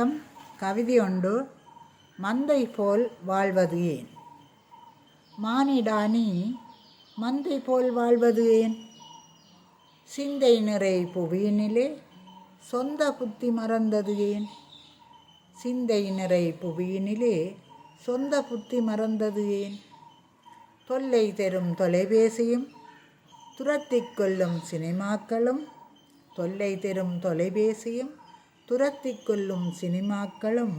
வணக்கம் கவிதை ஒன்று மந்தை போல் வாழ்வது ஏன்? மானிடானி மந்தை போல் வாழ்வது ஏன்? சிந்தை நிறை புவியினிலே சொந்த புத்தி மறந்தது ஏன்? சிந்தை நிறை புவியினிலே சொந்த புத்தி மறந்தது ஏன்? தொல்லை தரும் தொலைபேசியும் துரத்திக் கொள்ளும் சினிமாக்களும் தொல்லை தரும் தொலைபேசியும் துரத்தி கொள்ளும் சினிமாக்களும்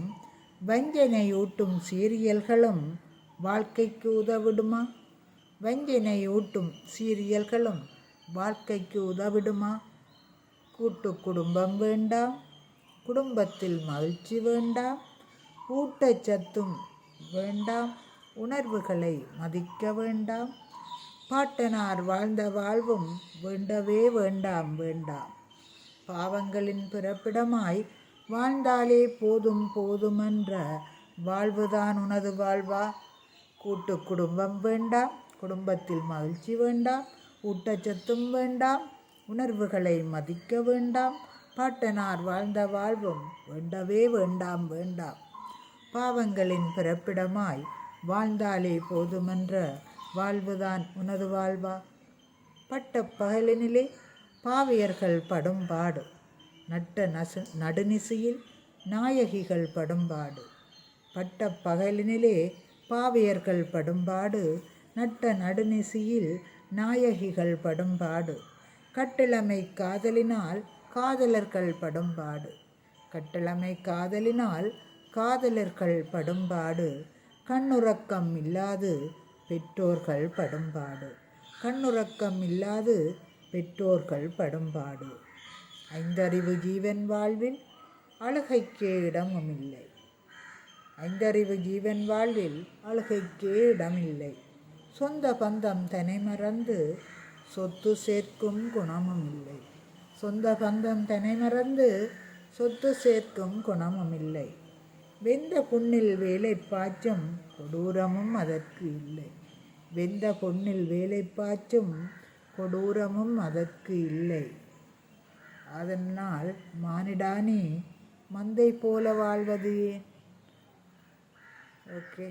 வஞ்சனையூட்டும் சீரியல்களும் வாழ்க்கைக்கு உதவிடுமா? வஞ்சனையூட்டும் சீரியல்களும் வாழ்க்கைக்கு உதவிடுமா? கூட்டு குடும்பம் வேண்டாம் குடும்பத்தில் மகிழ்ச்சி வேண்டாம் ஊட்டச்சத்தும் வேண்டாம் உணர்வுகளை மதிக்க வேண்டாம் பாட்டனார் வாழ்ந்த வாழ்வும் வேண்டவே வேண்டாம் வேண்டாம். பாவங்களின் பிறப்பிடமாய் வாழ்ந்தாலே போதும் போதுமென்ற வாழ்வுதான் உனது வாழ்வா? கூட்டு குடும்பம் வேண்டாம் குடும்பத்தில் மகிழ்ச்சி வேண்டாம் ஊட்டச்சத்தும் வேண்டாம் உணர்வுகளை மதிக்க வேண்டாம் பாட்டனார் வாழ்ந்த வாழ்வும் வேண்டவே வேண்டாம் வேண்டாம். பாவங்களின் பிறப்பிடமாய் வாழ்ந்தாலே போதுமென்ற வாழ்வுதான் உனது வாழ்வா? பட்ட பகலினிலே பாவியர்கள் படும்பாடு. நட்ட நசு நடுநிசையில் நாயகிகள் படும்பாடு. பட்ட பகலினிலே பாவியர்கள் படும்பாடு. நட்ட நடுநிசையில் நாயகிகள் படும்பாடு. கட்டிளமை காதலினால் காதலர்கள் படும்பாடு. கட்டிளமை காதலினால் காதலர்கள் படும்பாடு. கண்ணுறக்கம் இல்லாது பெற்றோர்கள் படும்பாடு. கண்ணுறக்கம் இல்லாது பெற்றோர்கள் படும்பாடு. ஐந்தறிவு ஜீவன் வாழ்வில் அழுகைக்கே இடமும் இல்லை ஐந்தறிவு ஜீவன் வாழ்வில் அழுகைக்கே இடமில்லை. சொந்த பந்தம் தனை மறந்து சொத்து சேர்க்கும் குணமும் இல்லை சொந்த பந்தம் தனை மறந்து சொத்து சேர்க்கும் குணமும் இல்லை வெந்த புண்ணில் வேலை பாய்ச்சும் கொடூரமும் அதற்கு இல்லை. வெந்த பொன்னில் வேலை பாய்ச்சும் கொடூரமும் அதற்கு இல்லை. அதனால் மானிடானி மந்தை போல வாழ்வது ஏன்? ஓகே